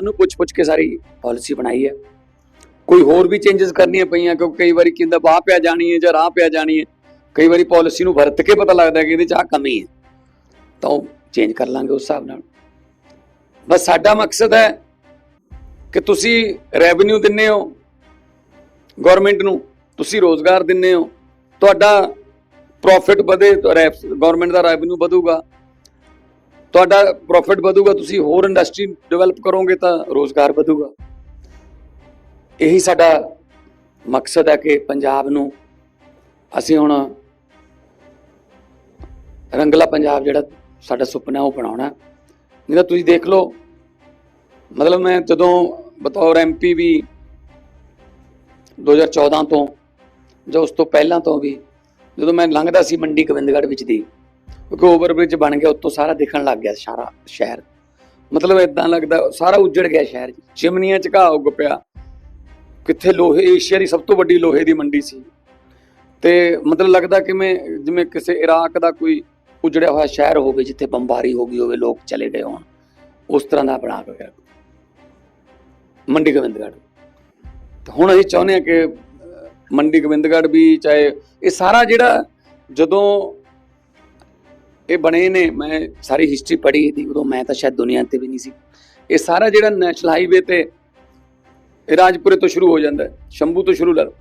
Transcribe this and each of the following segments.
ਸਾਨੂੰ ਪੁੱਛ-ਪੁੱਛ ਕੇ ਸਾਰੀ ਪਾਲਿਸੀ ਬਣਾਈ ਹੈ। ਕੋਈ ਹੋਰ ਵੀ ਚੇਂਜਸ ਕਰਨੀਆਂ ਪਈਆਂ, ਕਿਉਂਕਿ ਕਈ ਵਾਰੀ ਕਿੰਦਾ ਬਾਹ ਪਿਆ ਜਾਣੀ ਹੈ ਜਾਂ ਰਾਹ ਪਿਆ ਜਾਣੀ ਹੈ, ਕਈ ਵਾਰੀ ਪਾਲਿਸੀ ਨੂੰ ਵਰਤ ਕੇ ਪਤਾ ਲੱਗਦਾ ਕਿ ਇਹਦੇ ਚ ਆ ਕਮੀ ਹੈ। ਤਾਂ ਉਹ ਚੇਂਜ ਕਰ ਲਾਂਗੇ ਉਸ ਹਿਸਾਬ ਨਾਲ। ਬਸ ਸਾਡਾ ਮਕਸਦ ਹੈ ਕਿ ਤੁਸੀਂ ਰੈਵਨਿਊ ਦਿੰਨੇ ਹੋ ਗਵਰਨਮੈਂਟ ਨੂੰ ਤੁਸੀਂ ਰੋਜ਼ਗਾਰ ਦਿੰਨੇ ਹੋ, ਤੁਹਾਡਾ ਪ੍ਰੋਫਿਟ ਵਧੇ ਗਵਰਨਮੈਂਟ ਦਾ ਰੈਵਨਿਊ ਵਧੂਗਾ। ਤੁਹਾਡਾ ਪ੍ਰੋਫਿਟ ਵਧੂਗਾ, ਤੁਸੀਂ ਹੋਰ ਇੰਡਸਟਰੀ ਡਿਵੈਲਪ ਕਰੋਗੇ ਤਾਂ ਰੋਜ਼ਗਾਰ ਵਧੂਗਾ। ਇਹੀ ਸਾਡਾ ਮਕਸਦ ਹੈ ਕਿ ਪੰਜਾਬ ਨੂੰ ਅਸੀਂ ਹੁਣ ਰੰਗਲਾ ਪੰਜਾਬ ਜਿਹੜਾ ਸਾਡਾ ਸੁਪਨਾ ਉਹ ਬਣਾਉਣਾ ਨਹੀਂ ਤਾਂ ਤੁਸੀਂ ਦੇਖ ਲਓ, ਮਤਲਬ ਮੈਂ ਜਦੋਂ ਬਤੌਰ ਐਮਪੀ ਵੀ 2014 ਤੋਂ ਜਾਂ ਉਸ ਤੋਂ ਪਹਿਲਾਂ ਤੋਂ ਵੀ ਜਦੋਂ ਮੈਂ ਲੰਘਦਾ ਸੀ ਮੰਡੀ ਗੋਬਿੰਦਗੜ੍ਹ ਵਿੱਚ ਦੀ ਕਿਉਂਕਿ ਓਵਰਬ੍ਰਿਜ ਬਣ ਗਿਆ, ਉੱਤੋਂ ਸਾਰਾ ਦਿਖਣ ਲੱਗ ਗਿਆ ਸਾਰਾ ਸ਼ਹਿਰ। ਮਤਲਬ ਇਦਾਂ ਲੱਗਦਾ, ਸਾਰਾ ਉੱਜੜ ਗਿਆ ਸ਼ਹਿਰ ਚਿਮਨੀਆਂ ਚ ਘਾਹ ਉੱਗ ਪਿਆ। ਕਿੱਥੇ ਲੋਹੇ, ਏਸ਼ੀਆ ਦੀ ਸਭ ਤੋਂ ਵੱਡੀ ਲੋਹੇ ਦੀ ਮੰਡੀ ਸੀ। ਤੇ ਮਤਲਬ ਲੱਗਦਾ ਕਿ ਜਿਵੇਂ ਕਿਸੇ ਇਰਾਕ ਦਾ ਕੋਈ ਉਜੜਿਆ ਹੋਇਆ ਸ਼ਹਿਰ ਹੋਵੇ, ਜਿੱਥੇ ਬੰਬਾਰੀ ਹੋ ਗਈ ਹੋਵੇ, ਲੋਕ ਚਲੇ ਗਏ ਹੋਣ। ਉਸ ਤਰ੍ਹਾਂ ਦਾ ਬਣਾ ਕੇ ਮੰਡੀ ਗੋਬਿੰਦਗੜ੍ਹ। ਤੇ ਹੁਣ ਅਸੀਂ ਚਾਹੁੰਦੇ ਹਾਂ ਕਿ ਮੰਡੀ ਗੋਬਿੰਦਗੜ੍ਹ ਵੀ ਚਾਹੇ, ਇਹ ਸਾਰਾ ਜਿਹੜਾ ਜਦੋਂ ਇਹ ਬਣੇ ਨੇ, ਮੈਂ ਸਾਰੀ ਹਿਸਟਰੀ ਪੜ੍ਹੀ ਸੀ ਉਦੋਂ ਮੈਂ ਤਾਂ ਸ਼ਾਇਦ ਦੁਨੀਆ ਤੇ ਵੀ ਨਹੀਂ ਸੀ। ਇਹ ਸਾਰਾ ਜਿਹੜਾ ਨੈਸ਼ਨਲ ਹਾਈਵੇ ਤੇ ਇਹ ਰਾਜਪੁਰੇ ਤੋਂ ਸ਼ੁਰੂ ਹੋ ਜਾਂਦਾ ਹੈ, ਸ਼ੰਭੂ ਤੋਂ ਸ਼ੁਰੂ ਲਓ।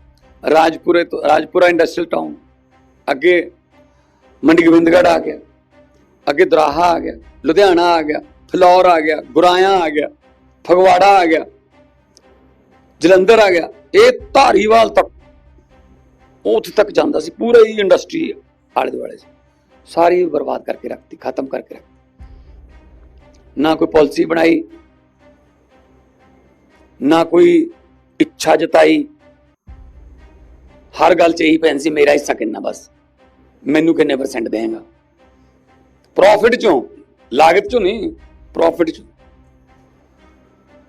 ਰਾਜਪੁਰੇ ਤੋਂ, ਰਾਜਪੁਰਾ ਇੰਡਸਟਰੀਅਲ ਟਾਊਨ ਅੱਗੇ ਮੰਡੀ ਗੋਬਿੰਦਗੜ੍ਹ ਆ ਗਿਆ, ਅੱਗੇ ਦਰਾਹਾ ਆ ਗਿਆ, ਲੁਧਿਆਣਾ ਆ ਗਿਆ, ਫਲੌਰ ਆ ਗਿਆ ਗੁਰਾਇਆ ਆ ਗਿਆ, ਫਗਵਾੜਾ ਆ ਗਿਆ, ਜਲੰਧਰ ਆ ਗਿਆ, ਇਹ ਧਾਰੀਵਾਲ ਤੱਕ, ਉੱਥੇ ਤੱਕ ਜਾਂਦਾ ਸੀ, ਪੂਰਾ ਹੀ ਇੰਡਸਟਰੀ ਆਲੇ ਦੁਆਲੇ ਸੀ। ਸਾਰੀ ਬਰਬਾਦ ਕਰਕੇ ਰੱਖਤੀ, ਖਤਮ ਕਰਕੇ ਰੱਖਤੀ। ਨਾ ਕੋਈ ਪਾਲਿਸੀ ਬਣਾਈ, ਨਾ ਕੋਈ ਇੱਛਾ ਜਤਾਈ। ਹਰ ਗੱਲ ਚ ਇਹੀ ਪੈਣ ਸੀ, ਮੇਰਾ ਹਿੱਸਾ ਕਿੰਨਾ ਬਸ। ਮੈਨੂੰ ਕਿੰਨੇ ਪਰਸੈਂਟ ਦੇਗਾ ਪ੍ਰੋਫਿਟ ਚੋਂ, ਲਾਗਤ ਚੋਂ ਨਹੀਂ ਪ੍ਰੋਫਿਟ ਚੋਂ।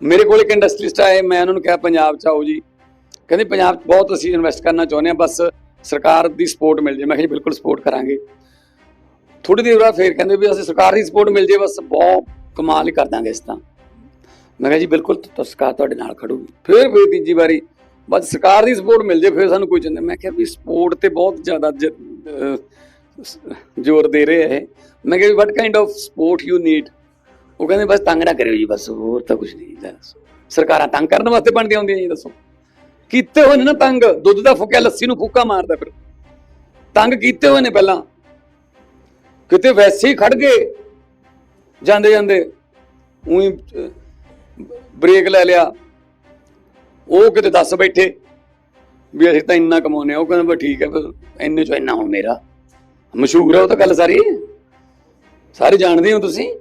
ਮੇਰੇ ਕੋਲ ਇੱਕ ਇੰਡਸਟਰੀਸਟ ਆਏ, ਮੈਂ ਉਹਨਾਂ ਨੂੰ ਕਿਹਾ, ਪੰਜਾਬ ਚ ਆਓ ਜੀ। ਕਹਿੰਦੇ, ਪੰਜਾਬ 'ਚ ਬਹੁਤ ਅਸੀਂ ਇਨਵੈਸਟ ਕਰਨਾ ਚਾਹੁੰਦੇ ਹਾਂ, ਬਸ ਸਰਕਾਰ ਦੀ ਸਪੋਰਟ ਮਿਲ ਜੇ। ਮੈਂ ਕਿਹਾ, ਜੀ, ਬਿਲਕੁਲ ਸਪੋਰਟ ਕਰਾਂਗੇ। ਥੋੜੀ ਦੇਰ ਬਾਅਦ ਫੇਰ ਕਹਿੰਦੇ ਵੀ ਅਸੀਂ ਸਰਕਾਰ ਦੀ ਸਪੋਰਟ ਮਿਲ ਜੇ, ਬਸ ਬਹੁਤ ਕਮਾਲ ਹੀ ਕਰ ਦਾਂਗੇ ਇਸ ਤਾਂ ਮੈਂ ਕਿਹਾ ਜੀ, ਬਿਲਕੁਲ ਸਰਕਾਰ ਤੁਹਾਡੇ ਨਾਲ ਖੜੂਗੀ। ਫਿਰ ਫਿਰ ਤੀਜੀ ਵਾਰੀ, ਬਸ ਸਰਕਾਰ ਦੀ ਸਪੋਰਟ ਮਿਲ ਜੇ, ਫਿਰ ਸਾਨੂੰ ਕੋਈ ਚੰਦਾ ਮੈਂ ਕਿਹਾ ਵੀ ਸਪੋਰਟ ਤੇ ਬਹੁਤ ਜ਼ਿਆਦਾ ਜ਼ੋਰ ਦੇ ਰਹੇ ਹੈ ਮੈਂ ਕਿਹਾ what kind of support you need ਉਹ ਕਹਿੰਦੇ, ਬਸ ਤੰਗ ਨਾ ਕਰਿਓ ਜੀ, ਬਸ ਹੋਰ ਤਾਂ ਕੁਝ ਨਹੀਂ ਲੈ ਸਰਕਾਰਾਂ ਤੰਗ ਕਰਨ ਵਾਸਤੇ ਬਣਦੀਆਂ ਹੁੰਦੀਆਂ ਜੀ, ਦੱਸੋ। ਕੀਤੇ ਹੋਏ ਨੇ ਨਾ ਤੰਗ, ਦੁੱਧ ਦਾ ਫੁੱਕਿਆ, ਲੱਸੀ ਨੂੰ ਫੂਕਾ ਮਾਰਦਾ ਫਿਰ। ਤੰਗ ਕੀਤੇ ਹੋਏ ਨੇ ਪਹਿਲਾਂ। ਕਿਤੇ ਵੈਸੇ ਹੀ ਖੜ ਗਏ। ਜਾਂਦੇ ਜਾਂਦੇ ਉਹੀ ਬ੍ਰੇਕ ਲੈ ਲਿਆ। ਉਹ ਕਿਤੇ ਦੱਸ ਬੈਠੇ ਵੀ ਅਸੀਂ ਤਾਂ ਇੰਨਾ ਕਮਾਉਨੇ ਆ ਉਹ ਕਹਿੰਦਾ ਬਈ ਠੀਕ ਹੈ, ਫਿਰ ਇੰਨੇ ਚੋਂ ਇੰਨਾ ਹੁਣ ਮੇਰਾ। ਮਸ਼ਹੂਰ ਹੈ ਉਹ ਤਾਂ ਗੱਲ ਸਾਰੀ। ਸਾਰੇ ਜਾਣਦੇ ਹੋ ਤੁਸੀਂ?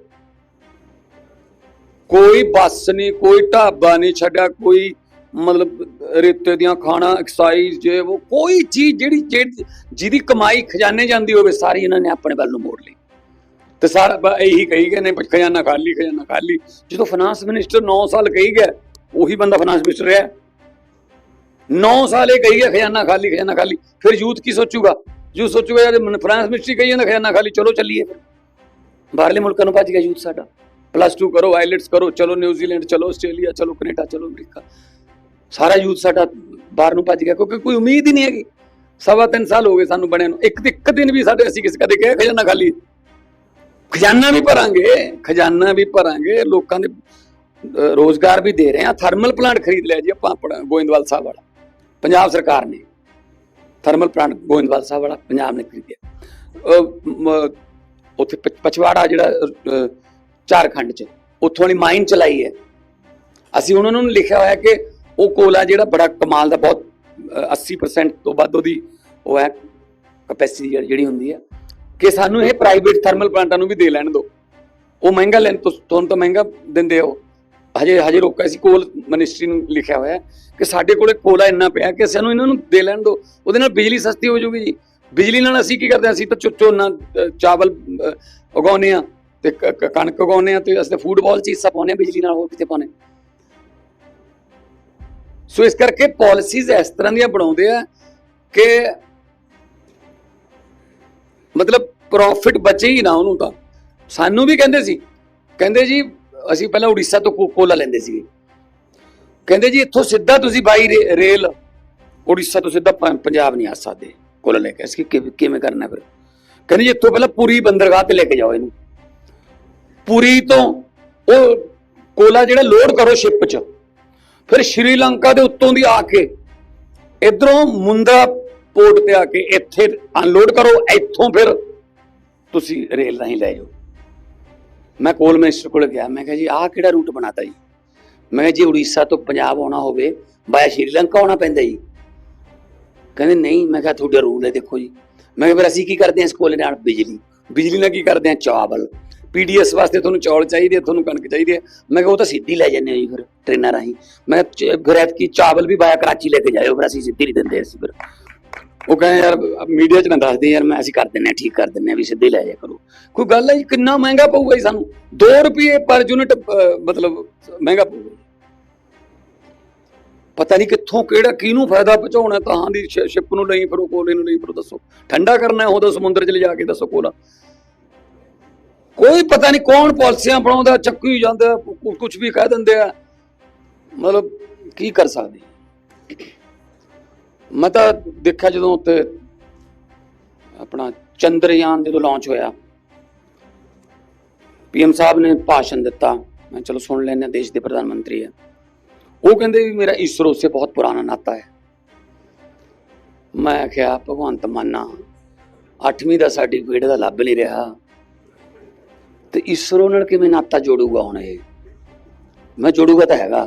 ਕੋਈ ਬੱਸ ਨਹੀਂ, ਕੋਈ ਢਾਬਾ ਨਹੀਂ ਛੱਡਿਆ, ਕੋਈ ਮਤਲਬ, ਰੇਤੇ ਦੀਆਂ ਖਾਣਾ ਐਕਸਾਈਜ਼ ਜੇ ਉਹ ਕੋਈ ਚੀਜ਼ ਜਿਹੜੀ ਜਿਹਦੀ ਕਮਾਈ ਖਜ਼ਾਨੇ ਜਾਂਦੀ ਹੋਵੇ, ਸਾਰੀ ਇਹਨਾਂ ਨੇ ਆਪਣੇ ਵੱਲ ਨੂੰ ਮੋੜ ਲਈ। ਤੇ ਸਾਰਾ ਇਹੀ ਕਹੀ ਗਏ ਨੇ ਖਜ਼ਾਨਾ ਖਾਲੀ ਖਜ਼ਾਨਾ ਖਾਲੀ। ਜਦੋਂ ਫਾਈਨਾਂਸ ਮਿਨਿਸਟਰ 9 ਸਾਲ ਕਹੀ ਗਿਆ, ਉਹੀ ਬੰਦਾ ਫਾਈਨਾਂਸ ਮਿਨਿਸਟਰ ਰਿਹਾ। 9 ਸਾਲ ਇਹ ਕਹੀ ਗਿਆ, ਖਜ਼ਾਨਾ ਖਾਲੀ ਖਜ਼ਾਨਾ ਖਾਲੀ। ਫਿਰ ਯੂਥ ਕੀ ਸੋਚੂਗਾ? ਯੂਥ ਸੋਚੂਗਾ, ਯਾਰ ਫਾਈਨਾਂਸ ਮਿਨਿਸਟਰ ਕਹੀ ਜਾਂਦਾ, ਖਜ਼ਾਨਾ ਖਾਲੀ, ਚਲੋ ਚੱਲੀਏ ਫਿਰ। ਬਾਹਰਲੇ ਮੁਲਕਾਂ ਨੂੰ ਭੱਜ ਗਿਆ ਯੂਥ ਸਾਡਾ। ਪਲੱਸ 2 ਕਰੋ ਆਈਲੈਟਸ ਕਰੋ, ਚਲੋ ਨਿਊਜ਼ੀਲੈਂਡ ਚਲੋ ਆਸਟ੍ਰੇਲੀਆ, ਚਲੋ ਕੈਨੇਡਾ, ਚਲੋ ਅਮਰੀਕਾ। ਸਾਰਾ ਯੂਥ ਸਾਡਾ ਬਾਹਰ ਨੂੰ ਭੱਜ ਗਿਆ ਕਿਉਂਕਿ ਕੋਈ ਉਮੀਦ ਹੀ ਨਹੀਂ ਹੈਗੀ। ਸਵਾ ਤਿੰਨ ਸਾਲ ਹੋ ਗਏ ਸਾਨੂੰ ਬਣਿਆ ਨੂੰ। ਇੱਕ ਇੱਕ ਦਿਨ ਵੀ ਸਾਡੇ ਅਸੀਂ ਕਿਸੇ ਕਦੇ ਕਿਹਾ ਖਜ਼ਾਨਾ ਖਾਲੀ। ਖਜ਼ਾਨਾ ਵੀ ਭਰਾਂਗੇ ਖਜ਼ਾਨਾ ਵੀ ਭਰਾਂਗੇ ਲੋਕਾਂ ਦੇ ਅਹ, ਰੋਜ਼ਗਾਰ ਵੀ ਦੇ ਰਹੇ ਆ ਥਰਮਲ ਪਲਾਂਟ ਖਰੀਦ ਲਿਆ ਜੀ ਆਪਾਂ ਆਪਣਾ ਗੋਇੰਦਵਾਲ ਸਾਹਿਬ ਵਾਲਾ। ਪੰਜਾਬ ਸਰਕਾਰ ਨੇ। ਥਰਮਲ ਪਲਾਂਟ ਗੋਇੰਦਵਾਲ ਸਾਹਿਬ ਵਾਲਾ ਪੰਜਾਬ ਨੇ ਖਰੀਦਿਆ। ਉੱਥੇ ਪ- ਪਛਵਾੜਾ ਜਿਹੜਾ ਝਾਰਖੰਡ ਚ ਉੱਥੋਂ ਵਾਲੀ ਮਾਈਨ ਚਲਾਈ ਹੈ। ਅਸੀਂ ਉਹਨਾਂ ਨੂੰ ਲਿਖਿਆ ਹੋਇਆ ਕਿ ਉਹ ਕੋਲਾ ਜਿਹੜਾ ਬੜਾ ਕਮਾਲ ਦਾ ਬਹੁਤ ਅਹ, 80% ਤੋਂ ਵੱਧ ਉਹਦੀ ਉਹ ਹੈ ਕਪੈਸਿਟੀ ਜਿਹੜੀ ਹੁੰਦੀ ਹੈ। ਕਿ ਸਾਨੂੰ ਇਹ ਪ੍ਰਾਈਵੇਟ ਥਰਮਲ ਪਲਾਂਟਾਂ ਨੂੰ ਵੀ ਦੇ ਲੈਣ ਦਿਓ ਉਹ ਮਹਿੰਗਾ ਲੈਣ ਤੁਹਾਨੂੰ ਤਾਂ ਮਹਿੰਗਾ ਦਿੰਦੇ ਹੋ। ਹਜੇ ਹਜੇ ਰੋਕਾ ਸੀ ਕੋਲ ਮਿਨਿਸਟਰੀ ਨੂੰ ਲਿਖਿਆ ਹੋਇਆ ਕਿ ਸਾਡੇ ਕੋਲੇ ਕੋਲਾ ਇੰਨਾ ਪਿਆ ਕਿ ਸਾਨੂੰ ਇਹਨਾਂ ਨੂੰ ਦੇ ਲੈਣ ਦਿਓ ਉਹਦੇ ਨਾਲ ਬਿਜਲੀ ਸਸਤੀ ਹੋ ਜਾਊਗੀ ਜੀ। ਬਿਜਲੀ ਨਾਲ ਅਸੀਂ ਕੀ ਕਰਦੇ ਹਾਂ? ਅਸੀਂ ਤਾਂ ਚੁ- ਝੋਨਾ ਚਾਵਲ ਅਹ, ਉਗਾਉਂਦੇ ਆ ਤੇ ਕ- ਕਣਕ ਉਗਾਉਂਦੇ ਆ ਤੇ ਅਸੀਂ ਫੂਡ ਫੂਟਬਾਲ ਚ ਹਿੱਸਾ ਪਾਉਂਦੇ ਹਾਂ ਬਿਜਲੀ ਨਾਲ ਹੋਰ ਕਿਤੇ ਪਾਉਂਦੇ? ਹਾਂ। ਸੋ ਇਸ ਕਰਕੇ ਪਾਲਿਸੀਜ਼ ਇਸ ਤਰ੍ਹਾਂ ਦੀਆਂ ਬਣਾਉਂਦੇ ਆ ਕਿ ਮਤਲਬ ਪ੍ਰੋਫਿਟ ਬਚੇ ਹੀ ਨਾ ਉਹਨੂੰ ਤਾਂ। ਸਾਨੂੰ ਵੀ ਕਹਿੰਦੇ ਸੀ, ਕਹਿੰਦੇ ਜੀ ਅਸੀਂ ਪਹਿਲਾਂ ਉੜੀਸਾ ਤੋਂ ਕੋਲਾ ਲੈਂਦੇ ਸੀਗੇ। ਕਹਿੰਦੇ ਜੀ ਇੱਥੋਂ ਸਿੱਧਾ ਤੁਸੀਂ ਬਾਈ ਰੇ- ਰੇਲ ਉੜੀਸਾ ਤੋਂ ਸਿੱਧਾ ਪੰਜਾਬ ਨਹੀਂ ਆ ਸਕਦੇ, ਕੋਲਾ ਲੈ ਕੇ। ਅਸੀਂ ਕਿਵੇਂ ਕਿਵੇਂ ਕਰਨਾ ਫਿਰ? ਕਹਿੰਦੇ ਜੀ ਇੱਥੋਂ ਪਹਿਲਾਂ ਪੂਰੀ ਬੰਦਰਗਾਹ ਤੇ ਲੈ ਕੇ ਜਾਓ ਇਹਨੂੰ। ਪੂਰੀ ਤੋਂ ਉਹ ਕੋਲਾ ਜਿਹੜਾ ਲੋਡ ਕਰੋ ਸ਼ਿਪ 'ਚ। ਫਿਰ ਸ਼੍ਰੀਲੰਕਾ ਦੇ ਉੱਤੋਂ ਦੀ ਆ ਕੇ ਇਧਰੋਂ ਮੁੰਦਾ ਪੋਰਟ ਤੇ ਆ ਕੇ ਇੱਥੇ ਅਨਲੋਡ ਕਰੋ ਇੱਥੋਂ ਫਿਰ ਤੁਸੀਂ ਰੇਲ ਰਾਹੀਂ ਲੈ ਜਾਓ ਮੈਂ ਕੋਲ ਮਿਨਿਸਟਰ ਕੋਲ ਗਿਆ ਮੈਂ ਕਿਹਾ ਜੀ ਆਹ ਕਿਹੜਾ ਰੂਟ ਬਣਾਤਾ ਜੀ ਮੈਂ ਕਿਹਾ ਜੀ ਉੜੀਸਾ ਤੋਂ ਪੰਜਾਬ ਆਉਣਾ ਹੋਵੇ ਬਾਇਆ ਸ਼੍ਰੀਲੰਕਾ ਆਉਣਾ ਪੈਂਦਾ ਜੀ ਕਹਿੰਦੇ ਨਹੀਂ ਮੈਂ ਕਿਹਾ ਤੁਹਾਡਾ ਰੂਲ ਹੈ ਦੇਖੋ ਜੀ ਮੈਂ ਕਿਹਾ ਫਿਰ ਅਸੀਂ ਕੀ ਕਰਦੇ ਹਾਂ ਇਸ ਕੋਲੇ ਨਾਲ ਬਿਜਲੀ ਬਿਜਲੀ ਨਾਲ ਕੀ ਕਰਦੇ ਹਾਂ ਚਾਵਲ ਪੀਡੀਐਸ ਵਾਸਤੇ ਤੁਹਾਨੂੰ ਚੌਲ ਚਾਹੀਦੇ ਆ, ਤੁਹਾਨੂੰ ਕਣਕ ਚਾਹੀਦੀ ਹੈ ਮੈਂ ਕਿਹਾ ਉਹ ਤਾਂ ਸਿੱਧੀ ਲੈ ਜਾਂਦੇ ਆ ਜੀ ਫਿਰ ਟ੍ਰੇਨਾਂ ਰਾਹੀਂ। ਮੈਂ ਕਿਹਾ ਚ- ਚਾਵਲ ਵੀ ਬਾਇਆ ਕਰਾਚੀ ਲੈ ਕੇ ਜਾਇਓ ਫਿਰ ਅਸੀਂ ਸਿੱਧੀ ਨਹੀਂ ਦਿੰਦੇ ਅਸੀਂ ਫਿਰ। ਉਹ ਕਹਿੰਦੇ ਯਾਰ ਮੀਡੀਆ 'ਚ ਨਾ ਦੱਸਦੇ ਯਾਰ ਮੈਂ ਅਸੀਂ ਕਰ ਦਿੰਨੇ ਆ ਠੀਕ ਕਰ ਦਿੰਨੇ ਆ ਵੀ ਸਿੱਧੇ ਲੈ ਜਾ ਕਰੋ। ਕੋਈ ਗੱਲ ਹੈ ਕਿੰਨਾ ਮਹਿੰਗਾ ਪਊਗਾ ਜੀ ਸਾਨੂੰ? 2 ਰੁਪਏ ਪਰ ਯੂਨਿਟ ਮਤਲਬ ਮਹਿੰਗਾ ਪਊਗਾ ਪਤਾ ਨਹੀਂ ਕਿੱਥੋਂ ਕਿਹੜਾ ਕਿਹਨੂੰ ਫਾਇਦਾ ਪਹੁੰਚਾਉਣਾ ਤਾਂ ਦੀ ਸ਼ਿਪ ਨੂੰ ਲਈ ਫਿਰ ਉਹ ਕੋਲੇ ਨੂੰ ਲਈ ਫਿਰ ਦੱਸੋ। ਠੰਡਾ ਕਰਨਾ ਹੈ ਉਹਦਾ ਸਮੁੰਦਰ 'ਚ ਲਿਜਾ ਕੇ ਦੱਸੋ ਕੋਲਾ। ਕੋਈ ਪਤਾ ਨਹੀਂ ਕੌਣ ਪਾਲਿਸੀਆਂ ਬਣਾਉਂਦਾ, ਚੱਕੀ ਜਾਂਦਾ ਕੁਝ ਵੀ ਕਹਿ ਦਿੰਦੇ ਆ। ਮਤਲਬ ਕੀ ਕਰ ਸਕਦੇ? ਮੈਂ ਤਾਂ ਦੇਖਿਆ ਜਦੋਂ ਉੱਤੇ ਆਪਣਾ ਚੰਦਰਯਾਨ ਜਦੋਂ ਲਾਂਚ ਹੋਇਆ ਪੀਐਮ ਸਾਹਿਬ ਨੇ ਭਾਸ਼ਣ ਦਿੱਤਾ। ਮੈਂ ਚਲੋ ਸੁਣ ਲੈਣੇ ਦੇਸ਼ ਦੇ ਪ੍ਰਧਾਨ ਮੰਤਰੀ ਹੈ। ਉਹ ਕਹਿੰਦੇ ਵੀ ਮੇਰਾ ਇਸਰੋ ਸੇ ਬਹੁਤ ਪੁਰਾਣਾ ਨਾਤਾ ਹੈ। ਮੈਂ ਕਿਹਾ, ਭਗਵੰਤ ਮਾਨਾ 8ਵੀਂ ਦਾ ਸਰਟੀਫਿਕੇਟ ਦਾ ਲੱਭ ਨਹੀਂ ਰਿਹਾ। ਤੇ ਇਸਰੋ ਨਾਲ ਕਿਵੇਂ ਨਾਤਾ ਜੋੜੂਗਾ ਹੁਣ ਇਹ ਮੈਂ ਜੋੜੂਗਾ ਤਾਂ ਹੈਗਾ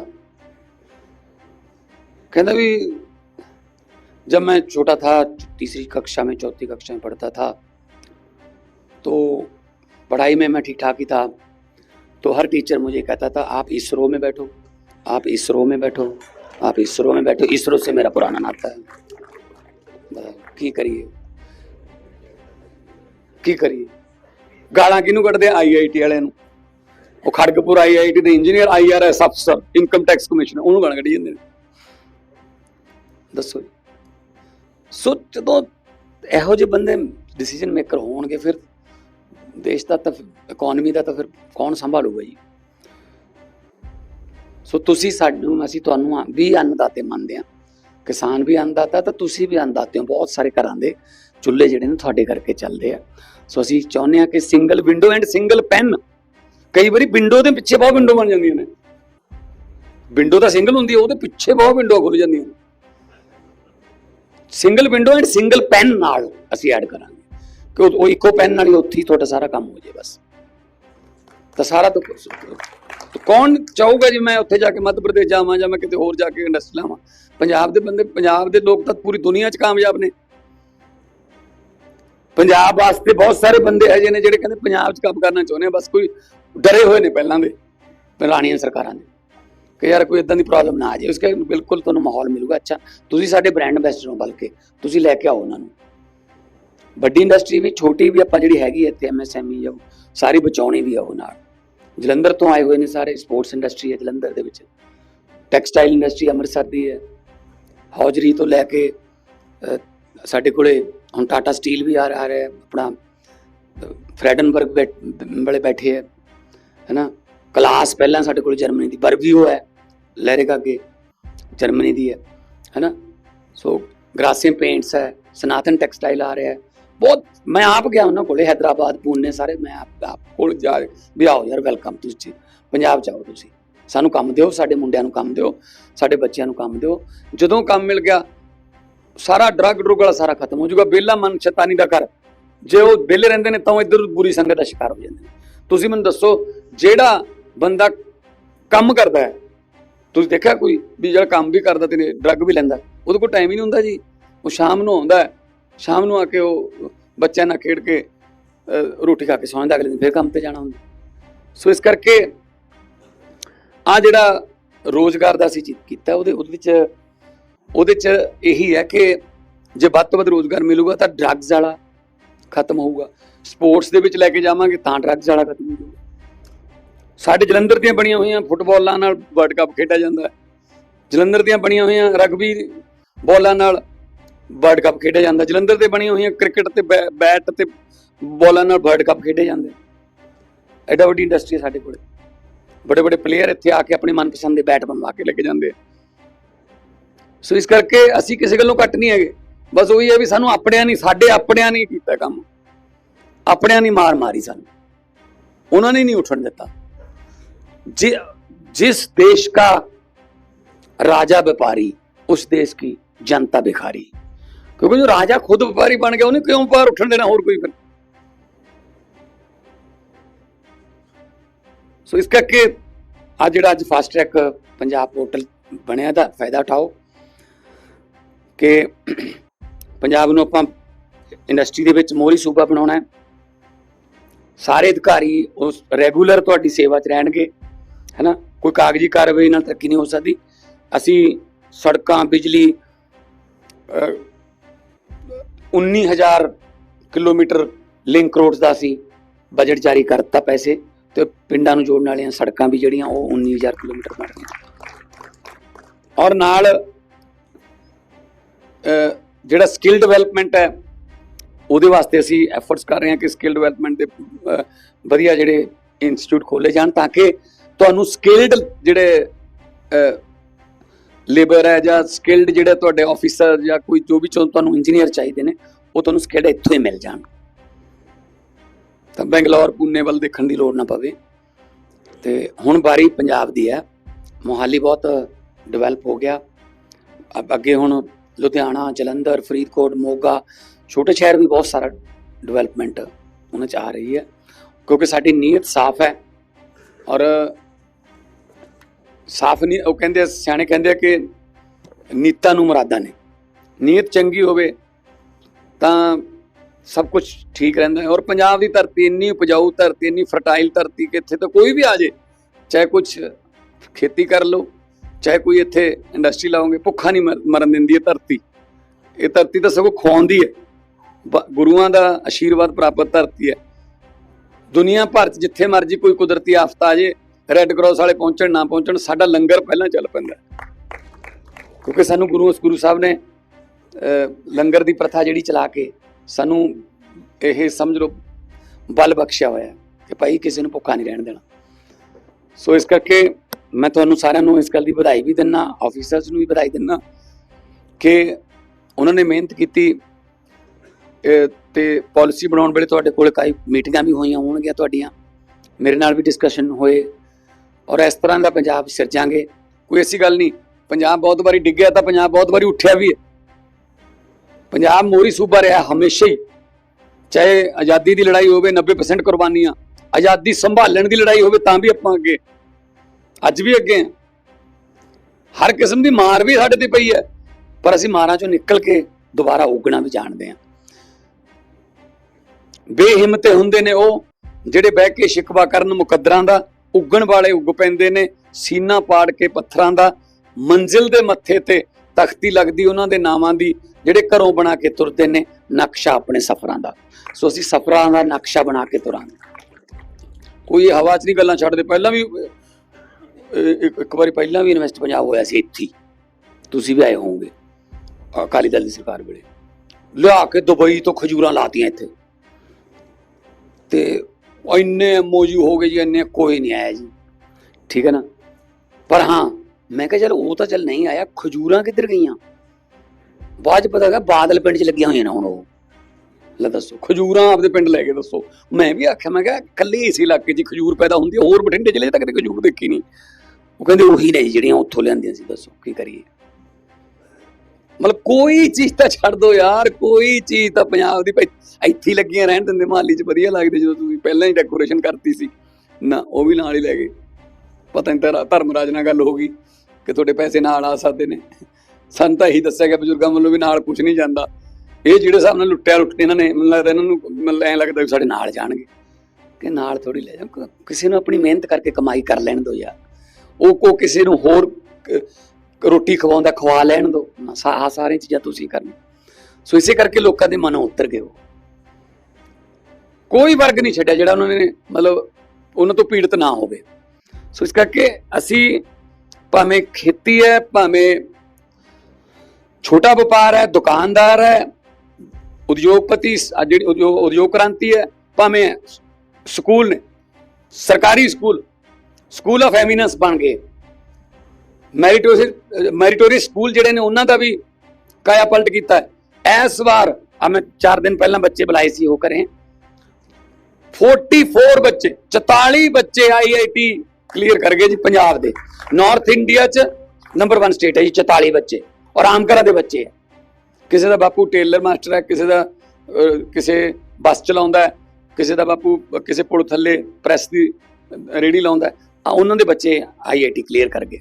ਕਹਿੰਦਾ ਵੀ जब मैं छोटा था तीसरी कक्षा में चौथी कक्षा में पढ़ता था तो पढ़ाई में मैं ठीक ठाक ही था तो हर टीचर मुझे कहता था आप इसरो में बैठो आप इसरो में बैठो आप इसरो में बैठो इसरो से मेरा पुराना नाता है बताओ, की करिए ਕੀ ਕਰੀਏ ਗਾਲਾਂ ਕਿਹਨੂੰ ਕੱਢਦੇ ਆਈਆਈਟੀ ਵਾਲਿਆਂ ਨੂੰ। ਉਹ ਖੜਗਪੁਰ ਆਈਆਈਟੀ ਦੇ ਇੰਜੀਨੀਅਰ ਆਈਆਰਐਸ ਅਫਸਰ ਇਨਕਮ ਟੈਕਸ ਕਮਿਸ਼ਨ ਉਹਨੂੰ ਗਾਲਾਂ ਕੱਢੀ ਜਾਂਦੇ ਨੇ। ਦੱਸੋ ਸੋ ਜਦੋਂ ਇਹੋ ਜਿਹੇ ਬੰਦੇ ਡਿਸੀਜਨ ਮੇਕਰ ਹੋਣਗੇ, ਫਿਰ ਦੇਸ਼ ਦਾ ਤਾਂ ਇਕਨੋਮੀ ਦਾ ਤਾਂ ਫਿਰ ਕੌਣ ਸੰਭਾਲੂਗਾ ਜੀ? ਸੋ ਤੁਸੀਂ ਸਾਨੂੰ ਅਸੀਂ ਤੁਹਾਨੂੰ ਵੀ ਅੰਨਦਾਤੇ ਮੰਨਦੇ ਆ। ਕਿਸਾਨ ਵੀ ਅੰਨਦਾਤਾ, ਤਾਂ ਤੁਸੀਂ ਵੀ ਅੰਨਦਾਤੇ ਹੋ। ਬਹੁਤ ਸਾਰੇ ਘਰਾਂ ਦੇ ਚੁੱਲ੍ਹੇ ਜਿਹੜੇ ਨੇ ਤੁਹਾਡੇ ਕਰਕੇ ਚੱਲਦੇ ਆ। ਸੋ ਅਸੀਂ ਚਾਹੁੰਦੇ ਹਾਂ ਕਿ single window and single PAN ਕਈ ਵਾਰੀ ਵਿੰਡੋ ਦੇ ਪਿੱਛੇ ਬਹੁਤ ਵਿੰਡੋ ਬਣ ਜਾਂਦੀਆਂ ਨੇ। ਵਿੰਡੋ ਤਾਂ ਸਿੰਗਲ ਹੁੰਦੀ ਹੈ ਉਹਦੇ ਪਿੱਛੇ ਬਹੁਤ ਵਿੰਡੋ ਖੁੱਲ ਜਾਂਦੀਆਂ ਨੇ। Single window and single PAN ਨਾਲ ਅਸੀਂ ਐਡ ਕਰਾਂਗੇ। ਕਿ ਉਹ ਇੱਕੋ ਪੈਨ ਨਾਲ ਹੀ ਉੱਥੇ ਹੀ ਤੁਹਾਡਾ ਸਾਰਾ ਕੰਮ ਹੋ ਜਾਏ ਬਸ। ਤਾਂ ਸਾਰਾ ਤਾਂ ਤਾਂ ਕੌਣ ਚਾਹੂਗਾ ਜੀ ਮੈਂ ਉੱਥੇ ਜਾ ਕੇ ਮੱਧ ਪ੍ਰਦੇਸ਼ ਜਾਵਾਂ ਜਾਂ ਮੈਂ ਕਿਤੇ ਹੋਰ ਜਾ ਕੇ ਇੰਡਸਟਰੀ ਲਾਵਾਂ? ਪੰਜਾਬ ਦੇ ਬੰਦੇ, ਪੰਜਾਬ ਦੇ ਲੋਕ ਤਾਂ ਪੂਰੀ ਦੁਨੀਆ 'ਚ ਕਾਮਯਾਬ ਨੇ। ਪੰਜਾਬ ਵਾਸਤੇ ਬਹੁਤ ਸਾਰੇ ਬੰਦੇ ਹੈ ਨੇ ਜਿਹੜੇ ਕਹਿੰਦੇ ਪੰਜਾਬ 'ਚ ਕੰਮ ਕਰਨਾ ਚਾਹੁੰਦੇ ਆ, ਬਸ ਕੋਈ ਡਰੇ ਹੋਏ ਨੇ ਪਹਿਲਾਂ ਦੇ, ਪੁਰਾਣੀਆਂ ਸਰਕਾਰਾਂ ਦੇ, ਕਿ ਯਾਰ ਕੋਈ ਇਦਾਂ ਦੀ ਪ੍ਰੋਬਲਮ ਨਾ ਆ ਜਾਏ, ਉਸਕੇ ਬਿਲਕੁਲ ਤੁਹਾਨੂੰ ਮਾਹੌਲ ਮਿਲੂਗਾ, ਅੱਛਾ, ਤੁਸੀਂ ਸਾਡੇ ਬ੍ਰਾਂਡ ਐਂਬੈਸਡਰ ਹੋ ਬਲਕਿ, ਤੁਸੀਂ ਲੈ ਕੇ ਆਓ ਉਹਨਾਂ ਨੂੰ। ਵੱਡੀ ਇੰਡਸਟਰੀ ਵੀ, ਛੋਟੀ ਵੀ ਆਪਾਂ ਜਿਹੜੀ ਹੈਗੀ ਹੈ ਇੱਥੇ ਐਮਐਸਐਮਈ ਜਾਂ ਸਾਰੀ ਬਚਾਉਣੀ ਵੀ ਆ ਉਹ ਨਾਲ। ਜਲੰਧਰ ਤੋਂ ਆਏ ਹੋਏ ਨੇ ਸਾਰੇ ਸਪੋਰਟਸ ਇੰਡਸਟਰੀ ਹੈ ਜਲੰਧਰ ਦੇ ਵਿੱਚ। ਟੈਕਸਟਾਈਲ ਇੰਡਸਟਰੀ ਅੰਮ੍ਰਿਤਸਰ ਦੀ ਹੈ। ਹੌਜਰੀ ਤੋਂ ਲੈ ਕੇ ਸਾਡੇ ਕੋਲੇ ਹੁਣ ਟਾਟਾ ਸਟੀਲ ਵੀ ਆ ਰਿਹਾ ਹੈ, ਆਪਣਾ ਫ੍ਰੈਡਨਬਰਗ ਬੜੇ ਬੈਠੇ ਹੈ, ਹੈਨਾ? ਕਲਾਸ ਪਹਿਲਾਂ ਸਾਡੇ ਕੋਲ ਜਰਮਨੀ ਦੀ ਬਰਬੀਓ ਹੈ ਲੈਰੇਗਾ ਕੇ ਜਰਮਨੀ ਦੀ ਹੈ, ਹੈਨਾ? ਸੋ ਗ੍ਰਾਸੀਮ ਪੇਂਟਸ ਹੈ, ਸਨਾਤਨ ਟੈਕਸਟਾਈਲ ਆ ਰਿਹਾ ਹੈ। ਬਹੁਤ, ਮੈਂ ਆਪ ਗਿਆ ਉਹਨਾਂ ਕੋਲੇ ਹైదరాబాద్ ਪੂਨੇ ਸਾਰੇ, ਮੈਂ ਆਪ ਆਪ ਕੋਲ ਜਾ ਵੀ ਆਓ ਯਾਰ, ਵੈਲਕਮ ਤੁਸੀਂ, ਪੰਜਾਬ ਜਾਓ ਤੁਸੀਂ। ਸਾਨੂੰ ਕੰਮ ਦਿਓ, ਸਾਡੇ ਮੁੰਡਿਆਂ ਨੂੰ ਕੰਮ ਦਿਓ, ਸਾਡੇ ਬੱਚਿਆਂ ਨੂੰ ਕੰਮ ਦਿਓ। ਜਦੋਂ ਕੰਮ ਮਿਲ ਗਿਆ ਸਾਰਾ ਡਰੱਗ ਡਰੁੱਗ ਵਾਲਾ ਸਾਰਾ ਖਤਮ ਹੋ ਜਾਊਗਾ। ਬੇਲਾ ਮਨ ਸ਼ੈਤਾਨੀ ਦਾ ਘਰ। ਜੇ ਉਹ ਵਿਹਲੇ ਰਹਿੰਦੇ ਨੇ, ਤਾਂ ਉਹ ਇੱਧਰ ਬੁਰੀ ਸੰਗਤ ਦਾ ਸ਼ਿਕਾਰ ਹੋ ਜਾਂਦੇ ਨੇ। ਤੁਸੀਂ ਮੈਨੂੰ ਦੱਸੋ, ਜਿਹੜਾ ਬੰਦਾ ਕੰਮ ਕਰਦਾ ਹੈ, ਤੁਸੀਂ ਦੇਖਿਆ ਕੋਈ ਵੀ ਜਿਹੜਾ ਕੰਮ ਵੀ ਕਰਦਾ ਤੇ ਡਰੱਗ ਵੀ ਲੈਂਦਾ, ਉਹਦੇ ਕੋਲ ਟਾਈਮ ਹੀ ਨਹੀਂ ਹੁੰਦਾ ਜੀ। ਉਹ ਸ਼ਾਮ ਨੂੰ ਆਉਂਦਾ ਸ਼ਾਮ ਨੂੰ ਆ ਕੇ ਉਹ ਬੱਚਿਆਂ ਨਾਲ ਖੇਡ ਕੇ ਰੋਟੀ ਖਾ ਕੇ ਸੌਂ ਜਾਂਦਾ, ਅਗਲੇ ਦਿਨ ਫਿਰ ਕੰਮ ਤੇ ਜਾਣਾ ਹੁੰਦਾ। ਸੋ ਇਸ ਕਰਕੇ ਆ ਜਿਹੜਾ ਰੋਜ਼ਗਾਰ ਦਾ ਅਸੀਂ ਕੀਤਾ ਉਹਦੇ ਉਹਦੇ ਵਿੱਚ ਉਹਦੇ ਚ ਇਹੀ ਹੈ ਕਿ ਜੇ ਵੱਧ ਤੋਂ ਵੱਧ ਰੋਜ਼ਗਾਰ ਮਿਲੂਗਾ ਤਾਂ ਡਰੱਗਸ ਵਾਲਾ ਖਤਮ ਹੋਊਗਾ। ਸਪੋਰਟਸ ਦੇ ਵਿੱਚ ਲੈ ਕੇ ਜਾਵਾਂਗੇ ਤਾਂ ਡਰੱਗਸ ਵਾਲਾ ਖਤਮ ਹੋ ਜਾਊਗਾ ਸਾਡੇ ਜਲੰਧਰ ਦੀਆਂ ਬਣੀਆਂ ਹੋਈਆਂ ਫੁੱਟਬਾਲਾਂ ਨਾਲ ਵਰਲਡ ਕੱਪ ਖੇਡਿਆ ਜਾਂਦਾ ਹੈ। ਜਲੰਧਰ ਦੀਆਂ ਬਣੀਆਂ ਹੋਈਆਂ ਰਗਬੀ ਬੋਲਾਂ ਨਾਲ ਵਰਲਡ ਕੱਪ ਖੇਡਿਆ ਜਾਂਦਾ ਜਲੰਧਰ ਦੇ ਬਣੀਆਂ ਹੋਈਆਂ ਕ੍ਰਿਕਟ ਤੇ ਬੈ- ਬੈਟ ਤੇ ਬੋਲਾਂ ਨਾਲ ਵਰਲਡ ਕੱਪ ਖੇਡੇ ਜਾਂਦੇ ਐਡਾ ਵੱਡੀ ਇੰਡਸਟਰੀ ਹੈ ਸਾਡੇ ਕੋਲ। ਬੜੇ ਬੜੇ ਪਲੇਅਰ ਇੱਥੇ ਆ ਕੇ ਆਪਣੀ ਮਨਪਸੰਦ ਦੇ ਬੈਟ ਬਣਵਾ ਕੇ ਲੈ ਕੇ ਜਾਂਦੇ ਆ ਸੋ ਇਸ ਕਰਕੇ ਅਸੀਂ ਕਿਸੇ ਗੱਲੋਂ ਘੱਟ ਨਹੀਂ ਹੈਗੇ ਬਸ ਉਹੀ ਹੈ ਵੀ ਸਾਨੂੰ ਆਪਣਿਆਂ ਨਹੀਂ ਸਾਡੇ ਆਪਣਿਆਂ ਨਹੀਂ ਕੀਤਾ ਕੰਮ ਆਪਣਿਆਂ ਨਹੀਂ ਮਾਰ ਮਾਰੀ ਸਾਨੂੰ ਉਹਨਾਂ ਨੇ ਨਹੀਂ ਉੱਠਣ ਦਿੱਤਾ जि, जिस देश का राजा व्यापारी उस देश की जनता भिखारी क्योंकि जो राजा खुद व्यापारी बन गया उन्हें क्यों व्यापार उठन देना और कोई फिर ਸੋ ਇਸ ਕਰਕੇ ਆ ਜਿਹੜਾ ਅੱਜ ਫਾਸਟ ਟਰੈਕ ਪੰਜਾਬ ਪੋਰਟਲ ਬਣਿਆ ਦਾ ਫਾਇਦਾ ਉਠਾਓ ਕਿ ਪੰਜਾਬ ਨੂੰ ਆਪਾਂ ਇੰਡਸਟਰੀ ਦੇ ਵਿੱਚ ਮੋਹਰੀ ਸੂਬਾ ਬਣਾਉਣਾ ਹੈ। ਸਾਰੇ ਅਧਿਕਾਰੀ ਉਸ ਰੈਗੂਲਰ ਤੁਹਾਡੀ ਸੇਵਾ 'ਚ ਰਹਿਣਗੇ ਹੈਨਾ? ਕੋਈ ਕਾਗਜ਼ੀ ਕਾਰਵਾਈ ਨਾਲ ਤਰੱਕੀ ਨਹੀਂ ਹੋ ਸਕਦੀ। ਅਸੀਂ ਸੜਕਾਂ ਬਿਜਲੀ ਅਹ, 19000 ਕਿਲੋਮੀਟਰ ਲਿੰਕ ਰੋਡਸ ਦਾ ਅਸੀਂ ਬਜਟ ਜਾਰੀ ਕਰ ਦਿੱਤਾ ਪੈਸੇ ਤੇ ਪਿੰਡਾਂ ਨੂੰ ਜੋੜਨ ਵਾਲੀਆਂ ਸੜਕਾਂ ਵੀ ਜਿਹੜੀਆਂ ਉਹ 19000 ਕਿਲੋਮੀਟਰ ਬਣ ਗਈਆਂ ਔਰ ਨਾਲ ਜਿਹੜਾ ਸਕਿੱਲ ਡਿਵੈਲਪਮੈਂਟ ਹੈ, ਉਹਦੇ ਵਾਸਤੇ ਅਸੀਂ ਐਫਰਟਸ ਕਰ ਰਹੇ ਹਾਂ ਕਿ ਸਕਿੱਲ ਡਿਵੈਲਪਮੈਂਟ ਦੇ ਵਧੀਆ ਜਿਹੜੇ ਇੰਸਟੀਚਿਊਟ ਖੋਲੇ ਜਾਣ ਤਾਂ ਕਿ ਤੁਹਾਨੂੰ ਸਕਿਲਡ ਜਿਹੜੇ ਲੇਬਰ ਹੈ ਜਾਂ ਸਕਿਲਡ ਜਿਹੜੇ ਤੁਹਾਡੇ ਆਫੀਸਰ ਜਾਂ ਕੋਈ ਜੋ ਵੀ ਚੋ- ਤੁਹਾਨੂੰ ਇੰਜੀਨੀਅਰ ਚਾਹੀਦੇ ਨੇ, ਉਹ ਤੁਹਾਨੂੰ ਸਕਿਲਡ ਇੱਥੋਂ ਹੀ ਮਿਲ ਜਾਣ। ਤਾਂ ਬੈਂਗਲੌਰ, ਪੂਨੇ ਵੱਲ ਦੇਖਣ ਦੀ ਲੋੜ ਨਾ ਪਵੇ। ਤੇ ਹੁਣ ਵਾਰੀ ਪੰਜਾਬ ਦੀ ਹੈ। ਮੋਹਾਲੀ ਬਹੁਤ ਡਿਵੈਲਪ ਹੋ ਗਿਆ। ਅੱਗੇ ਹੁਣ ਲੁਧਿਆਣਾ, ਜਲੰਧਰ, ਫਰੀਦਕੋਟ, ਮੋਗਾ, ਛੋਟੇ ਸ਼ਹਿਰ ਵੀ ਬਹੁਤ ਸਾਰਾ ਡਿਵੈਲਪਮੈਂਟ ਉਹਨਾਂ ਚ ਆ ਰਹੀ ਹੈ। ਕਿਉਂਕਿ ਸਾਡੀ ਨੀਅਤ ਸਾਫ਼ ਹੈ ਔਰ ਸਾਫ਼ ਨਹੀਂ ਉਹ ਕਹਿੰਦੇ ਸਿਆਣੇ ਕਹਿੰਦੇ ਆ ਕਿ ਨੀਤਾਂ ਨੂੰ ਮੁਰਾਦਾਂ ਨੇ। ਨੀਅਤ ਚੰਗੀ ਹੋਵੇ ਤਾਂ ਸਭ ਕੁਝ ਠੀਕ ਰਹਿੰਦਾ ਹੈ। ਔਰ ਪੰਜਾਬ ਦੀ ਧਰਤੀ ਇੰਨੀ ਉਪਜਾਊ ਧਰਤੀ, ਇੰਨੀ ਫਰਟਾਈਲ ਧਰਤੀ ਕਿ ਇੱਥੇ ਤਾਂ ਕੋਈ ਵੀ ਆ ਜੇ ਚਾਹੇ ਕੁਝ ਖੇਤੀ ਕਰ ਲਓ ਚਾਹੇ ਕੋਈ ਇੱਥੇ ਇੰਡਸਟਰੀ ਲਾਉਂਗੇ ਭੁੱਖਾ ਨਹੀਂ ਮਰ- ਮਰਨ ਦਿੰਦੀ ਇਹ ਧਰਤੀ। ਇਹ ਧਰਤੀ ਤਾਂ ਸਗੋਂ ਖਵਾਉਂਦੀ ਹੈ। ਬ- ਗੁਰੂਆਂ ਦਾ ਆਸ਼ੀਰਵਾਦ ਪ੍ਰਾਪਤ ਧਰਤੀ ਹੈ। ਦੁਨੀਆ ਭਰ 'ਚ ਜਿੱਥੇ ਮਰਜ਼ੀ ਕੋਈ ਕੁਦਰਤੀ ਆਫਤ ਆ ਜੇ ਰੈੱਡ ਕਰਾਸ ਵਾਲੇ ਪਹੁੰਚਣ, ਨਾ ਪਹੁੰਚਣ, ਸਾਡਾ ਲੰਗਰ ਪਹਿਲਾਂ ਚੱਲ ਪੈਂਦਾ। ਕਿਉਂਕਿ ਸਾਨੂੰ ਗੁਰੂ ਉਸ ਗੁਰੂ ਸਾਹਿਬ ਨੇ ਲੰਗਰ ਦੀ ਪ੍ਰਥਾ ਜਿਹੜੀ ਚਲਾ ਕੇ ਸਾਨੂੰ ਇਹ ਸਮਝ ਲਓ, ਬਲ ਬਖਸ਼ਿਆ ਹੋਇਆ ਕਿ ਭਾਈ ਕਿਸੇ ਨੂੰ ਭੁੱਖਾ ਨਹੀਂ ਰਹਿਣ ਦੇਣਾ। ਸੋ ਇਸ ਕਰਕੇ ਮੈਂ ਤੁਹਾਨੂੰ ਸਾਰਿਆਂ ਨੂੰ ਇਸ ਗੱਲ ਦੀ ਵਧਾਈ ਵੀ ਦਿੰਨਾ ਆਫੀਸਰਸ ਨੂੰ ਵੀ ਵਧਾਈ ਦਿੰਨਾ ਕਿ ਉਹਨਾਂ ਨੇ ਮਿਹਨਤ ਕੀਤੀ ਤੇ ਪਾਲਿਸੀ ਬਣਾਉਣ ਵੇਲੇ ਤੁਹਾਡੇ ਕੋਲ ਕਈ ਮੀਟਿੰਗਾਂ ਵੀ ਹੋਈਆਂ ਹੋਣਗੀਆਂ ਤੁਹਾਡੀਆਂ, ਮੇਰੇ ਨਾਲ ਵੀ ਡਿਸਕਸ਼ਨ ਹੋਏ ਔਰ ਇਸ ਤਰ੍ਹਾਂ ਦਾ ਪੰਜਾਬ ਸਿਰਜਾਂਗੇ, ਕੋਈ ਐਸੀ ਗੱਲ ਨਹੀਂ, ਪੰਜਾਬ ਬਹੁਤ ਵਾਰੀ ਡਿੱਗਿਆ ਤਾਂ ਪੰਜਾਬ ਬਹੁਤ ਵਾਰੀ ਉੱਠਿਆ ਵੀ ਹੈ। ਪੰਜਾਬ ਮੋਰੀ ਸੂਬਾ ਰਿਹਾ ਹਮੇਸ਼ਾ ਹੀ, ਚਾਹੇ ਆਜ਼ਾਦੀ ਦੀ ਲੜਾਈ ਹੋਵੇ 90% ਕੁਰਬਾਨੀਆਂ, ਆਜ਼ਾਦੀ ਸੰਭਾਲਣ ਦੀ ਲੜਾਈ ਹੋਵੇ ਤਾਂ ਵੀ ਆਪਾਂ ਅੱਗੇ ਅੱਜ ਵੀ ਅੱਗੇ ਹਾਂ ਹਰ ਕਿਸਮ ਦੀ ਮਾਰ ਵੀ ਸਾਡੇ ਤੇ ਪਈ ਹੈ, ਪਰ ਅਸੀਂ ਮਾਰਾਂ ਚੋਂ ਨਿਕਲ ਕੇ ਦੁਬਾਰਾ ਉੱਗਣਾ ਵੀ ਜਾਣਦੇ ਹਾਂ। ਬੇਹਿੰਮਤੇ ਹੁੰਦੇ ਨੇ ਉਹ, ਜਿਹੜੇ ਬਹਿ ਕੇ ਸ਼ਿਕਵਾ ਕਰਨ ਮੁਕੱਦਰਾਂ ਦਾ, ਉੱਗਣ ਵਾਲੇ ਉੱਗ ਪੈਂਦੇ ਨੇ, ਸੀਨਾ ਪਾੜ ਕੇ ਪੱਥਰਾਂ ਦਾ, ਮੰਜ਼ਿਲ ਦੇ ਮੱਥੇ ਤੇ ਤਖਤੀ ਲੱਗਦੀ ਉਹਨਾਂ ਦੇ ਨਾਵਾਂ ਦੀ, ਜਿਹੜੇ ਘਰੋਂ ਬਣਾ ਕੇ ਤੁਰਦੇ ਨੇ, ਨਕਸ਼ਾ ਆਪਣੇ ਸਫ਼ਰਾਂ ਦਾ। ਸੋ ਅਸੀਂ ਸਫ਼ਰਾਂ ਦਾ ਨਕਸ਼ਾ ਬਣਾ ਕੇ ਤੁਰਾਂਗੇ। ਕੋਈ ਹਵਾ 'ਚ ਨਹੀਂ ਗੱਲਾਂ ਛੱਡਦੇ, ਪਹਿਲਾਂ ਵੀ ਇੱਕ ਇੱਕ ਵਾਰੀ ਪਹਿਲਾਂ ਵੀ ਇਨਵੈਸਟ ਪੰਜਾਬ ਹੋਇਆ ਸੀ ਇੱਥੇ ਤੁਸੀਂ ਵੀ ਆਏ ਹੋਵੋਗੇ। ਅਕਾਲੀ ਦਲ ਦੀ ਸਰਕਾਰ ਵੇਲੇ। ਲਿਆ ਕੇ ਦੁਬਈ ਤੋਂ ਖਜੂਰਾਂ ਲਾਤੀਆਂ ਇੱਥੇ। ਤੇ ਇੰਨੇ ਐਮਓਯੂ ਹੋ ਗਏ ਜੀ, ਇੰਨੇ ਕੋਈ ਨਹੀਂ ਆਇਆ ਜੀ। ਠੀਕ ਹੈ ਨਾ? ਪਰ ਹਾਂ, ਮੈਂ ਕਿਹਾ ਚਲ ਉਹ ਤਾਂ ਚਲ ਨਹੀਂ ਆਇਆ। ਖਜੂਰਾਂ ਕਿੱਧਰ ਗਈਆਂ? ਬਾਅਦ 'ਚ ਪਤਾ ਲੱਗਾ ਬਾਦਲ ਪਿੰਡ 'ਚ ਲੱਗੀਆਂ ਹੋਈਆਂ ਨੇ ਹੁਣ ਉਹ। ਲੈ ਦੱਸੋ, ਖਜੂਰਾਂ ਆਪਦੇ ਪਿੰਡ ਲੈ ਕੇ ਦੱਸੋ। ਮੈਂ ਵੀ ਆਖਿਆ, ਮੈਂ ਕਿਹਾ ਕੱਲੀ ਇਸ ਇਲਾਕੇ 'ਚ ਖਜੂਰ ਪੈਦਾ ਹੁੰਦੀ ਹੋਰ ਬਠਿੰਡੇ ਜ਼ਿਲ੍ਹੇ ਤੱਕ ਤਾਂ ਖਜੂਰ ਦੇਖੀ ਨਹੀਂ। ਉਹ ਕਹਿੰਦੇ ਉਹੀ ਨੇ ਜੀ ਜਿਹੜੀਆਂ ਉੱਥੋਂ ਲਿਆਂਦੀਆਂ ਸੀ, ਦੱਸੋ, ਕੀ ਕਰੀਏ? ਮਤਲਬ ਕੋਈ ਚੀਜ਼ ਤਾਂ ਛੱਡ ਦੋ ਯਾਰ, ਕੋਈ ਚੀਜ਼ ਤਾਂ ਪੰਜਾਬ ਦੀ ਭਾਈ ਇੱਥੇ ਲੱਗੀਆਂ ਰਹਿਣ ਦਿੰਦੇ ਮਾਲੀ 'ਚ ਵਧੀਆ ਲੱਗਦੇ ਜਦੋਂ ਤੁਸੀਂ ਪਹਿਲਾਂ ਹੀ ਡੈਕੋਰੇਸ਼ਨ ਕਰਤੀ ਸੀ। ਨਾ, ਉਹ ਵੀ ਨਾਲ ਹੀ ਲੈ ਗਏ। ਪਤਾ ਨਹੀਂ ਤੇਰਾ ਧਰਮਰਾਜ ਨਾਲ ਗੱਲ ਹੋ ਗਈ ਕਿ ਤੁਹਾਡੇ ਪੈਸੇ ਨਾਲ ਆ ਸਕਦੇ ਨੇ। ਸਾਨੂੰ ਤਾਂ ਇਹੀ ਦੱਸਿਆ ਗਿਆ ਬਜ਼ੁਰਗਾਂ ਵੱਲੋਂ ਵੀ ਨਾਲ ਕੁਝ ਨਹੀਂ ਜਾਂਦਾ। ਇਹ ਜਿਹੜੇ ਹਿਸਾਬ ਨਾਲ ਲੁੱਟਿਆ ਲੁੱਟ ਇਹਨਾਂ ਨੇ, ਮੈਨੂੰ ਲੱਗਦਾ ਇਹਨਾਂ ਨੂੰ ਮੈਨੂੰ ਐਂ ਲੱਗਦਾ ਵੀ ਸਾਡੇ ਨਾਲ ਜਾਣਗੇ। ਕਿ ਨਾਲ ਥੋੜੀ ਲੈ ਜਾਣ ਕਿਸੇ ਨੂੰ ਆਪਣੀ ਮਿਹਨਤ ਕਰਕੇ ਕਮਾਈ ਕਰ ਲੈਣ ਦਿਓ ਯਾਰ। ਉਹ ਕੋ ਕਿਸੇ ਨੂੰ ਹੋਰ ਰੋਟੀ ਖਵਾਉਂਦਾ ਖਵਾ ਲੈਣ ਦਿਓ ਨਾ, ਸਾਰੀਆਂ ਚੀਜ਼ਾਂ ਤੁਸੀਂ ਕਰਨੀ ਸੋ ਇਸੇ ਕਰਕੇ ਲੋਕਾਂ ਦੇ ਮਨ ਉਤਰ ਗਏ ਉਹ। ਕੋਈ ਵਰਗ ਨਹੀਂ ਛੱਡਿਆ ਜਿਹੜਾ ਉਹਨਾਂ ਨੇ ਮਤਲਬ ਉਹਨਾਂ ਤੋਂ ਪੀੜਤ ਨਾ ਹੋਵੇ। ਸੋ ਇਸ ਕਰਕੇ ਅਸੀਂ ਭਾਵੇਂ ਖੇਤੀ ਹੈ ਭਾਵੇਂ ਛੋਟਾ ਵਪਾਰ ਹੈ ਦੁਕਾਨਦਾਰ ਹੈ ਉਦਯੋਗਪਤੀ ਜਿਹੜੀ ਉਦਯੋਗ ਉਦਯੋਗ ਕ੍ਰਾਂਤੀ ਹੈ ਭਾਵੇਂ ਸਕੂਲ ਨੇ ਸਰਕਾਰੀ ਸਕੂਲ ਸਕੂਲ ਆਫ ਐਮੀਨੈਂਸ ਬਣ ਗਏ। ਮੈਰਿਟੋਰੀ ਮੈਰਿਟੋਰੀ ਸਕੂਲ ਜਿਹੜੇ ਨੇ, ਉਹਨਾਂ ਦਾ ਵੀ ਕਾਇਆ ਪਲਟ ਕੀਤਾ ਹੈ। ਇਸ ਵਾਰ ਆ ਮੈਂ 4 ਦਿਨ ਪਹਿਲਾਂ ਬੱਚੇ ਬੁਲਾਏ ਸੀ, ਉਹ ਕਰੇ 44 ਬੱਚੇ 44 ਬੱਚੇ ਆਈਆਈਟੀ ਕਲੀਅਰ ਕਰ ਗਏ ਜੀ ਪੰਜਾਬ ਦੇ। ਨਾਰਥ ਇੰਡੀਆ ਚ ਨੰਬਰ 1 ਸਟੇਟ ਹੈ ਜੀ 44 ਬੱਚੇ। ਔਰ ਆਮਕਰਾ ਦੇ ਬੱਚੇ ਹੈ। ਕਿਸੇ ਦਾ ਬਾਪੂ ਟੇਲਰ ਮਾਸਟਰ ਹੈ, ਕਿਸੇ ਦਾ ਕਿਸੇ ਬੱਸ ਚਲਾਉਂਦਾ ਹੈ, ਕਿਸੇ ਦਾ ਬਾਪੂ, ਕਿਸੇ ਪੁਲ ਥੱਲੇ ਪ੍ਰੈਸ ਦੀ ਰੇੜੀ ਲਾਉਂਦਾ ਉਹਨਾਂ ਦੇ ਬੱਚੇ ਆਈਆਈਟੀ ਕਲੀਅਰ ਕਰ ਗਏ।